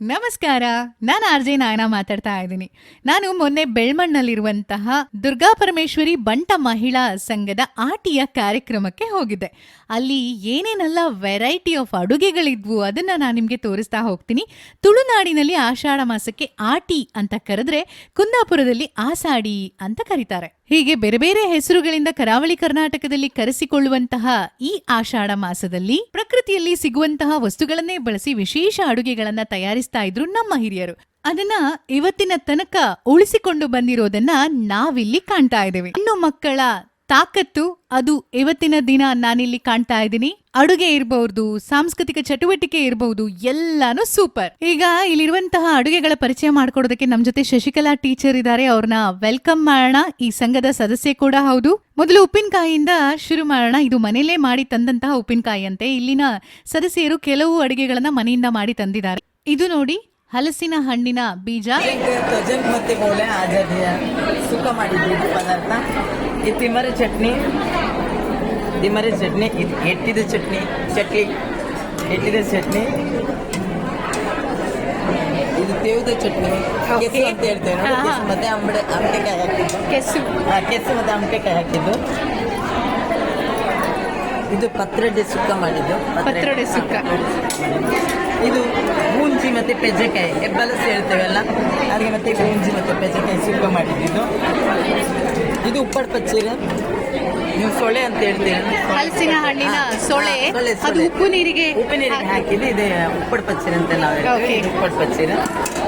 ನಮಸ್ಕಾರ, ನಾನು R J ನಾಯನ ಮಾತಾಡ್ತಾ ಇದ್ದೀನಿ. ನಾನು ಮೊನ್ನೆ ಬೆಳ್ಮಣ್ಣಲ್ಲಿರುವಂತಹ ದುರ್ಗಾ ಪರಮೇಶ್ವರಿ ಬಂಟ ಮಹಿಳಾ ಸಂಘದ ಆಟಿಯ ಕಾರ್ಯಕ್ರಮಕ್ಕೆ ಹೋಗಿದ್ದೆ. ಅಲ್ಲಿ ಏನೇನೆಲ್ಲ ವೆರೈಟಿ ಆಫ್ ಅಡುಗೆಗಳಿದ್ವು ಅದನ್ನ ನಾನು ನಿಮಗೆ ತೋರಿಸ್ತಾ ಹೋಗ್ತೀನಿ. ತುಳುನಾಡಿನಲ್ಲಿ ಆಷಾಢ ಮಾಸಕ್ಕೆ ಆಟಿ ಅಂತ ಕರೆದ್ರೆ ಕುಂದಾಪುರದಲ್ಲಿ ಆಸಾಡಿ ಅಂತ ಕರೀತಾರೆ. ಹೀಗೆ ಬೇರೆ ಬೇರೆ ಹೆಸರುಗಳಿಂದ ಕರಾವಳಿ ಕರ್ನಾಟಕದಲ್ಲಿ ಕರೆಸಿಕೊಳ್ಳುವಂತಹ ಈ ಆಷಾಢ ಮಾಸದಲ್ಲಿ ಪ್ರಕೃತಿಯಲ್ಲಿ ಸಿಗುವಂತಹ ವಸ್ತುಗಳನ್ನೇ ಬಳಸಿ ವಿಶೇಷ ಅಡುಗೆಗಳನ್ನ ತಯಾರಿಸ್ತಾ ಇದ್ರು ನಮ್ಮ ಹಿರಿಯರು. ಅದನ್ನ ಇವತ್ತಿನ ತನಕ ಉಳಿಸಿಕೊಂಡು ಬಂದಿರೋದನ್ನ ನಾವಿಲ್ಲಿ ಕಾಣ್ತಾ ಇದ್ದೇವೆ. ಇನ್ನು ಮಕ್ಕಳ ತಾಕತ್ತು ಅದು ಇವತ್ತಿನ ದಿನ ನಾನಿಲ್ಲಿ ಕಾಣ್ತಾ ಇದ್ದೀನಿ. ಅಡುಗೆ ಇರಬಹುದು ಸಾಂಸ್ಕೃತಿಕ ಚಟುವಟಿಕೆ ಇರಬಹುದು ಎಲ್ಲಾನು ಸೂಪರ್. ಈಗ ಇಲ್ಲಿರುವಂತಹ ಅಡುಗೆಗಳ ಪರಿಚಯ ಮಾಡ್ಕೊಡೋದಕ್ಕೆ ನಮ್ ಜೊತೆ ಶಶಿಕಲಾ ಟೀಚರ್ ಇದ್ದಾರೆ ಅವ್ರನ್ನ ವೆಲ್ಕಮ್ ಮಾಡೋಣ. ಈ ಸಂಘದ ಸದಸ್ಯೆ ಕೂಡ ಹೌದು. ಮೊದಲು ಉಪ್ಪಿನಕಾಯಿಯಿಂದ ಶುರು ಮಾಡೋಣ. ಇದು ಮನೆಯಲ್ಲೇ ಮಾಡಿ ತಂದಂತಹ ಉಪ್ಪಿನಕಾಯಿ ಅಂತೆ ಇಲ್ಲಿನ ಸದಸ್ಯರು ಕೆಲವು ಅಡುಗೆಗಳನ್ನ ಮನೆಯಿಂದ ಮಾಡಿ ತಂದಿದ್ದಾರೆ. ಇದು ನೋಡಿ, ಹಲಸಿನ ಹಣ್ಣಿನ ಬೀಜ. ಈ ತಿಮರೆ ಚಟ್ನಿ. ತಿಮರೆ ಚಟ್ನಿ ಇದು ಎಟ್ಟಿದ ಚಟ್ನಿ ಚಟ್ನಿ ಎಟ್ಟಿದ ಚಟ್ನಿ. ಇದು ತೇವದ ಚಟ್ನಿ. ಕೆಸು ಅಂತ ಹೇಳ್ತೇವೆ. ಕೆಸು ಮತ್ತೆ ಅಂಬಡೆ ಅಂಬೆಕಾಯಿ ಹಾಕಿದ್ದು. ಕೆಸು. ಆ, ಕೆಸು ಮತ್ತೆ ಅಂಬೆಕಾಯಿ ಹಾಕಿದ್ದು. ಇದು ಪತ್ರೊಡೆ ಸುಕ್ಕ ಮಾಡಿದ್ದು. ಪತ್ರೊಡೆ ಸುಕ್ಕ. ಇದು ಗೂಂಜಿ ಮತ್ತೆ ಪೆಜ್ಜೆಕಾಯಿ ಹೆಬ್ಬಲ ಹೇಳ್ತೇವಲ್ಲ ಅದಕ್ಕೆ ಮತ್ತೆ ಗೂಂಜಿ ಮತ್ತೆ ಪೆಜ್ಜೆಕಾಯಿ ಸುಕ್ಕ ಮಾಡಿದ್ದು ಇದು ಉಪ್ಪಡ್ ಪಚ್ಚೀರೆ. ನೀವು ಸೊಳೆ ಅಂತ ಹೇಳ್ತೀರ? ಹಲಸಿನ ಹಣ್ಣಿನ ಸೊಳೆ ಸೊಳೆ, ಅದು ಉಪ್ಪು ನೀರಿಗೆ ಉಪ್ಪು ನೀರಿಗೆ ಹಾಕಿದ್ದು ಇದೆ ಉಪ್ಪಡ್ ಪಚ್ಚಿರ ಅಂತ ನಾವು ಹೇಳ್ತೇವೆ. ಉಪ್ಪಡ್ ಪಚ್ಚಿರ.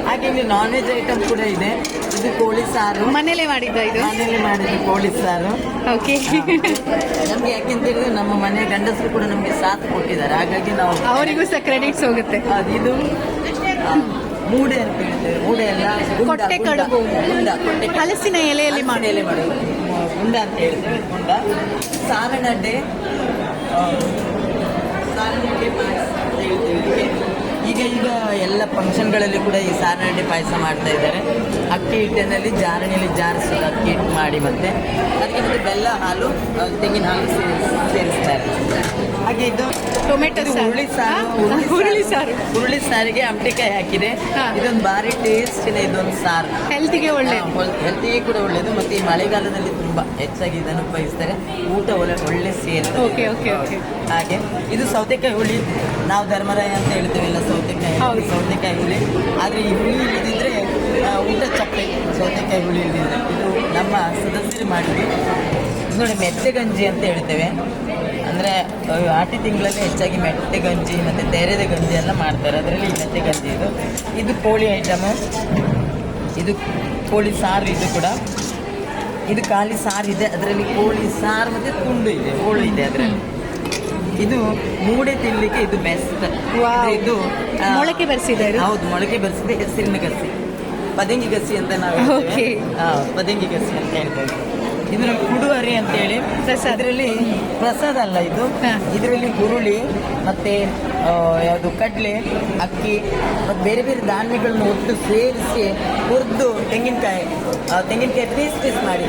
ಹಾಗೆ ಇಲ್ಲಿ ನಾನ್ ವೆಜ್ ಐಟಮ್ ಕೂಡ ಇದೆ. ಇದು ಕೋಳಿ ಸಾರು. ಮನೇಲೆ ಮಾಡಿದ್ದ ಇದು? ಮನೇಲೆ ಮಾಡಿದ್ದು ಕೋಳಿ ಸಾರು. ಓಕೆ ನಮ್ಗೆ ಯಾಕೆಂತ ಹೇಳಿದ್ರೆ ನಮ್ಮ ಮನೆ ಗಂಡಸರು ಕೂಡ ನಮ್ಗೆ ಸಾಥ್ ಕೊಟ್ಟಿದ್ದಾರೆ. ಹಾಗಾಗಿ ನಾವು ಅವರಿಗೂ ಸಹ ಕ್ರೆಡಿಟ್ಸ್ ಹೋಗುತ್ತೆ. ಅದು ಇದು. ಮೂಡೆ ಅಂತ ಹೇಳ್ತೇವೆ ಮೂಡೆ ಎಲ್ಲ ಕೊಟ್ಟೆ ಕಡುಬು. ಗುಂಡ, ಕೊಟ್ಟೆ ಹಲಸಿನ ಎಲೆಯಲ್ಲಿ ಮಾಡಿ ಎಲೆ ಮಾಡೋದು. ಉಂಡ ಗುಂಡ ಅಂತ ಹೇಳ್ತೇವೆ ಗುಂಡ. ಸಾರಣಡ್ಡೆ ಸಾರನಡ್ಡೆ ಪಾಯಸ ಅಂತ ಹೇಳ್ತೇವೆ. ಈಗ ಈಗ ಎಲ್ಲ ಫಂಕ್ಷನ್ಗಳಲ್ಲಿ ಕೂಡ ಈ ಸಾರನಡ್ಡೆ ಪಾಯಸ ಮಾಡ್ತಾ ಇದ್ದಾರೆ. ಅಕ್ಕಿ ಹಿಟ್ಟಿನಲ್ಲಿ ಜಾರಣಿಯಲ್ಲಿ ಜಾರಿಸಿ ಅಕ್ಕಿ ಹಿಟ್ಟು ಮಾಡಿ ಮತ್ತೆ ಅದಕ್ಕೆ ಮತ್ತೆ ಬೆಲ್ಲ ಹಾಲು ತೆಂಗಿನ ಹಾಲು ಸೇರಿಸ್ತಾ ಸೇರಿಸ್ತಾರೆ ಹಾಗೆ ಇದು ಟೊಮೆಟೊ. ಹುರುಳಿ ಸಾರು. ಹುರುಳಿ ಸಾರು. ಹುರುಳಿ ಸಾರಿಗೆ ಆಮಟೆಕಾಯಿ ಹಾಕಿದೆ. ಇದೊಂದು ಭಾರಿ ಟೇಸ್ಟಿನ ಇದೊಂದು ಸಾರು. ಹೆಲ್ತಿಗೆ ಒಳ್ಳೆ ಹೆಲ್ತಿಗೆ ಕೂಡ ಒಳ್ಳೆಯದು ಮತ್ತೆ ಈ ಮಳೆಗಾಲದಲ್ಲಿ ತುಂಬಾ ಹೆಚ್ಚಾಗಿ ಇದನ್ನು ಉಪಯೋಗಿಸ್ತಾರೆ. ಊಟ ಒಳ್ಳೆ ಒಳ್ಳೆ ಸೇರ್ತದೆ. ಓಕೆ ಓಕೆ ಓಕೆ ಹಾಗೆ ಇದು ಸೌತೆಕಾಯಿ ಹುಳಿ. ನಾವು ಧರ್ಮರಾಯ ಅಂತ ಹೇಳ್ತೇವೆಲ್ಲ ಸೌತೆಕಾಯಿ ಹೌದು. ಸೌತೆಕಾಯಿ ಹುಳಿ. ಆದರೆ ಈ ಹುಳಿ ಇಲ್ಲದಿದ್ರೆ ಆ, ಊಟ ಚಪ್ಪೆ ಸೌತೆಕಾಯಿ ಹುಳಿ ಇಲ್ಲದಿದ್ರೆ ಇದು ನಮ್ಮ ಸದಸ್ಯರು ಮಾಡಿದ್ವಿ ನೋಡಿ ಮೆತ್ತೆ ಗಂಜಿ ಅಂತ ಹೇಳ್ತೇವೆ. ಅಂದರೆ ಆಟಿ ತಿಂಗಳಲ್ಲಿ ಹೆಚ್ಚಾಗಿ ಮೆಟ್ಟೆ ಗಂಜಿ ಮತ್ತು ತೆರೆದ ಗಂಜಿ ಎಲ್ಲ ಮಾಡ್ತಾರೆ. ಅದರಲ್ಲಿ ಈ ಮೆತ್ತೆ ಗಂಜಿ ಇದು. ಇದು ಕೋಳಿ ಐಟಮು ಇದು ಕೋಳಿ ಸಾರು ಇದು ಕೂಡ. ಇದು ಖಾಲಿ ಸಾರು ಇದೆ. ಅದರಲ್ಲಿ ಕೋಳಿ ಸಾರು ಮತ್ತು ತುಂಡು ಇದೆ. ಕೋಳಿ ಇದೆ ಅದರಲ್ಲಿ. ಇದು ಮೂಡೆ ತಿನ್ನಲಿಕ್ಕೆ ಇದು ಬೆಸ್ಟ್ ಇದು ಮೊಳಕೆ ಬರ್ಸಿದೆ ಇದು? ಹೌದು ಮೊಳಕೆ ಬರ್ಸಿದೆ. ಹೆಸರಿನ ಗಸಿ. ಪದಂಗಿ ಗಸಿ ಅಂತ ನಾವು. ಪದಂಗಿ ಗಸಿ ಅಂತ ಹೇಳ್ತೇವೆ ಇದರ ಕುಡುವರಿ ಅಂತೇಳಿ. ಹೇಳಿ ಇದರಲ್ಲಿ ಪ್ರಸಾದ ಅಲ್ಲ ಇದು. ಇದರಲ್ಲಿ ಹುರುಳಿ ಮತ್ತೆ ಯಾವುದು ಕಡಲೆ ಅಕ್ಕಿ ಮತ್ತು ಬೇರೆ ಬೇರೆ ಧಾನ್ಯಗಳನ್ನು ಒಟ್ಟು ಸೇರಿಸಿ ಹುರಿದು ತೆಂಗಿನಕಾಯಿ ತೆಂಗಿನಕಾಯಿ ಪೀಸ್ ಪೀಸ್ ಮಾಡಿ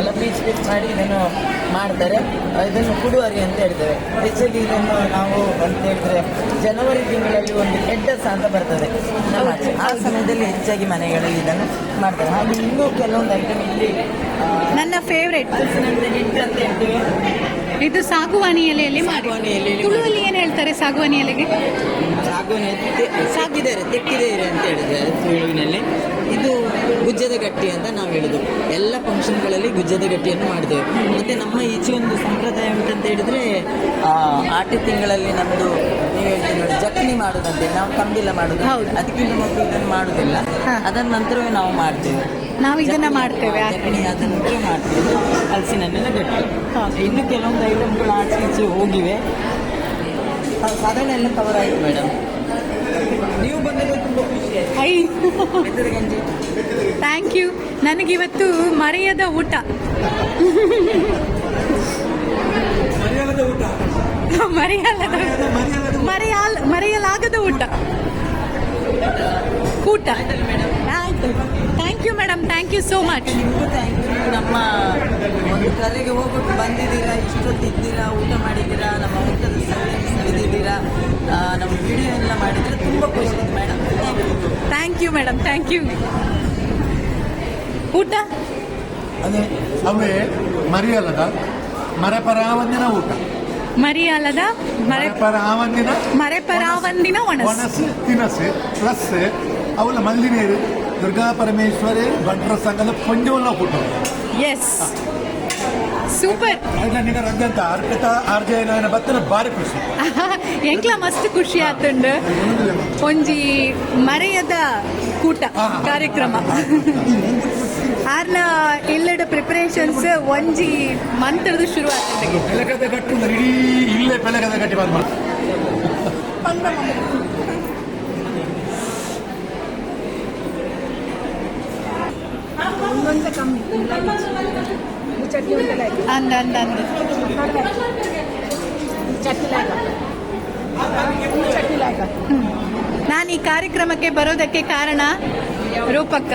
ಎಲ್ಲ ಪೀಸ್ ಪೀಸ್ ಮಾಡಿ ಇದನ್ನು ಮಾಡ್ತಾರೆ. ಇದನ್ನು ಕುಡುವರಿ ಅಂತ ಹೇಳ್ತೇವೆ. ಹೆಚ್ಚಲ್ಲಿ ಇದನ್ನು ನಾವು ಅಂತ ಹೇಳಿದ್ರೆ ಜನವರಿ ತಿಂಗಳಲ್ಲಿ ಒಂದು ಕೆಡ್ಡಸ ಅಂತ ಬರ್ತದೆ. ನಾವು. ಆ ಸಮಯದಲ್ಲಿ ಹೆಚ್ಚಾಗಿ ಮನೆಗಳಲ್ಲಿ ಇದನ್ನು ಮಾಡ್ತಾರೆ. ಹಾಗೆ ಇನ್ನೂ ಕೆಲವೊಂದು ಐಟಮ್ ಇಲ್ಲಿ ನನ್ನ ಫೇವ್ರೆಟ್ ಅಂತ ಹೇಳ್ತೇವೆ. ಇದು ಸಾಗುವಾನಿ ಎಲೆಯಲ್ಲಿ ಸಾಗುವಾನಿ ಏನು ತುಳುವಲ್ಲಿ ಏನ್ ಹೇಳ್ತಾರೆ ಸಾಗುವಾನಿ ಎಲೆಗೆ? ಸಾಗುವಾನಿ ಸಾಕಿದ್ದಾರೆ ತೆಕ್ಕಿದ್ದಾರೆ ಅಂತ ಹೇಳಿದ್ದಾರೆ ತುಳುವಿನಲ್ಲಿ. ಇದು ಗುಜ್ಜದ ಗಟ್ಟಿ ಅಂತ ನಾವು ಹೇಳೋದು ಎಲ್ಲ ಫಂಕ್ಷನ್ಗಳಲ್ಲಿ ಗುಜ್ಜದ ಗಟ್ಟಿಯನ್ನು ಮಾಡ್ತೇವೆ ಮತ್ತೆ ನಮ್ಮ ಈಚೆ ಒಂದು ಸಂಪ್ರದಾಯ ಉಂಟಂತ ಹೇಳಿದ್ರೆ ಆಟಿ ತಿಂಗಳಲ್ಲಿ ನಮ್ಮದು ನೀವು ಹೇಳ್ತೀವಿ ಜಕ್ನಿ ಮಾಡೋದಂತೆ. ನಾವು ಕಂಬಿಲ್ಲ ಮಾಡೋದು ಹೌದು. ಅದಕ್ಕಿಂತ ಮೊದಲು ಇದನ್ನು ಮಾಡೋದಿಲ್ಲ. ಅದನ್ನ ಅದರ ನಂತರವೇ ನಾವು ಮಾಡ್ತೇವೆ. ನಾವು ಇದನ್ನ ಮಾಡ್ತೇವೆ ಚಟ್ನಿ ಆದ ನಂತರ ಮಾಡ್ತೇವೆ. ಹಲಸಿನನ್ನೆಲ್ಲ ಗಟ್ಟಿ. ಇನ್ನು ಕೆಲವೊಂದು ಐಟಮ್ಗಳು ಆಚೆ ಈಚೆ ಹೋಗಿವೆ. ಸಾಧಾರಣ ಎಲ್ಲ ಕವರ್ ಆಯಿತು ಮೇಡಮ್ ನೀವು ತುಂಬ ಖುಷಿ ಆಯ್ತು. ಥ್ಯಾಂಕ್ ಯು ನನಗಿವತ್ತು ಮರೆಯದ ಊಟ. ಮರ್ಯಾದದ ಊಟ. ಮರೆಯಲ್ಲದ ಮರೆಯಲ್ಲ ಮರೆಯಲಾಗದ ಊಟ. ಕೂಟ ಆಯ್ತು. Thank you madam thank you so much ನಿಮಗೂ ಥ್ಯಾಂಕ್ ಯು ನಮ್ಮ ಒಂದು ಕರೆಗೆ ಹೋಗ್ಬಿಟ್ಟು ಬಂದಿದ್ದೀರಾ ಇಷ್ಟೊತ್ತು ಇದ್ದೀರಾ ಊಟ ಮಾಡಿದ್ದೀರಾ ನಮ್ಮ ಊಟದ ಸವಿದಿದ್ದೀರಾ ಯು ಮೇಡಮ್ ಥ್ಯಾಂಕ್ ಯು ಊಟ? ಅದೇ ಅವೇ ಮರಿಯಲ್ಲದ? ಮರೆಪರಾವಂದಿನ ಊಟ. ಮರಿಯಾಲದ ಮರೆ ಮರೆಪರಾವಂದಿನ ಮರೆಪರಾವಂದಿನ ಒಣಸ್. ಒಣಸು ತಿನಸು ಪ್ಲಸ್ ಅವಳ ಮಲ್ಲಿನೇರು ದುರ್ಗಾ ಪರಮೇಶ್ವರಿ ಭಟ್ರ ಸಂಘದ ಪಂಜವನ್ನ ಊಟ ಎಸ್ ಸೂಪರ್ ರಂಗಂತ ಅರ್ಪಿತಾ ಆರ್ಜಯ ನಾಯನ ಬತ್ತನ ಬಾರಿ ಖುಷಿ. ಎಂಕ್ಲ ಮಸ್ತ್ ಖುಷಿ ಆತುಂಡು. ಒಂಜಿ ಮರೆಯದ ಕೂಟ ಕಾರ್ಯಕ್ರಮ. ಆರ್ನ ಇಲ್ಲಡ ಪ್ರಿಪರೇಷನ್ಸ್ ಒಂಜಿ ಮಂತ್ರದ್ದು ಶುರು ಆಗ್ತದೆ ಬೆಳಗದ ಗಟ್ಟು ಇಡೀ ಇಲ್ಲೇ ಬೆಳಗದ ಗಟ್ಟಿ ಬಂದ್ ಅಂದ ಅಂದ ಅಂದ. ಅಂದ ನಾನು ಈ ಕಾರ್ಯಕ್ರಮಕ್ಕೆ ಬರೋದಕ್ಕೆ ಕಾರಣ ರೂಪಕ್ಕ.